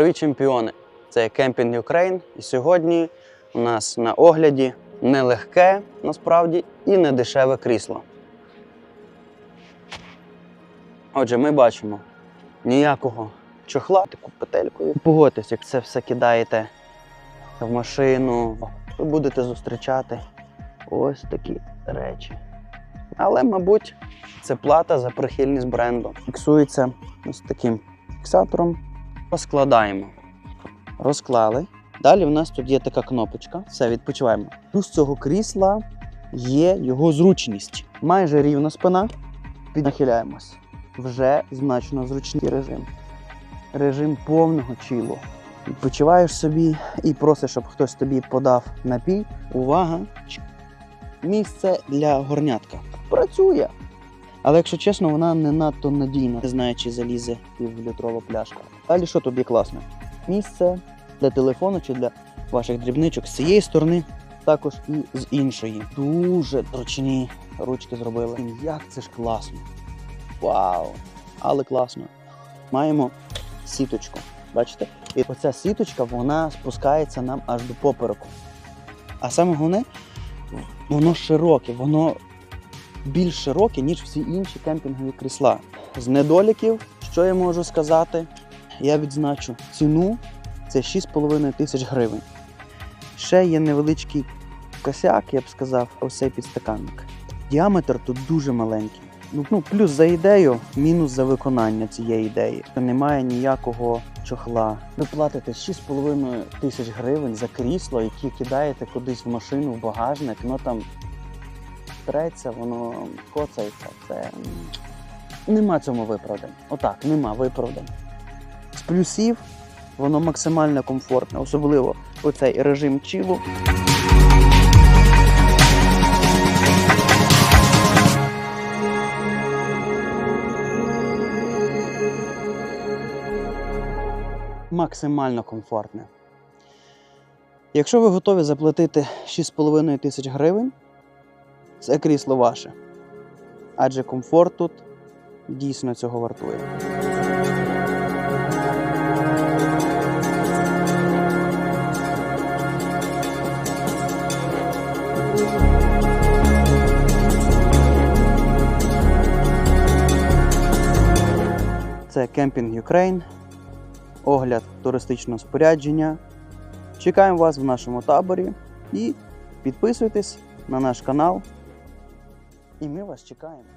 Привіт, чемпіони! Це Кемпінг Ukraine. І сьогодні у нас на огляді нелегке, насправді, і не дешеве крісло. Отже, ми бачимо ніякого чохла, таку петелькою. Погодьтесь, як це все кидаєте в машину, ви будете зустрічати ось такі речі. Але, мабуть, це плата за прихильність бренду. Фіксується ось таким фіксатором. Розкладаємо. Розклали. Далі в нас тут є така кнопочка. Все, відпочиваємо. Плюс цього крісла є його зручність. Майже рівна спина. Піднахиляємось. Вже значно зручний режим. Режим повного чилу. Відпочиваєш собі і просиш, щоб хтось тобі подав напій. Увага! Місце для горнятка. Працює. Але якщо чесно, вона не надто надійна, не знаю, чи залізе півлітрова пляшка. Далі що є класно? Місце для телефону чи для ваших дрібничок з цієї сторони, також і з іншої. Дуже зручні ручки зробили. Як це ж класно! Вау! Але класно. Маємо сіточку. Бачите? І оця сіточка вона спускається нам аж до попереку. А саме головне, воно широке, воно більш широке, ніж всі інші кемпінгові крісла. З недоліків, що я можу сказати, я відзначу ціну це 6,5 тисяч гривень. Ще є невеличкий косяк, я б сказав, ось цей підстаканник. Діаметр тут дуже маленький. Ну, ну, плюс за ідею, мінус за виконання цієї ідеї. Немає ніякого чохла. Ви платите 6,5 тисяч гривень за крісло, яке кидаєте кудись в машину, в багажник, ну там треться, воно коцається. Це нема цьому виправдань. Отак, нема виправдань. З плюсів воно максимально комфортне, особливо оцей режим чилу. Максимально комфортне. Якщо ви готові заплатити 6,5 тисяч гривень, це крісло ваше. Адже комфорт тут дійсно цього вартує. Це Кемпінг Ukraine, огляд туристичного спорядження. Чекаємо вас в нашому таборі і підписуйтесь на наш канал. І ми вас чекаємо.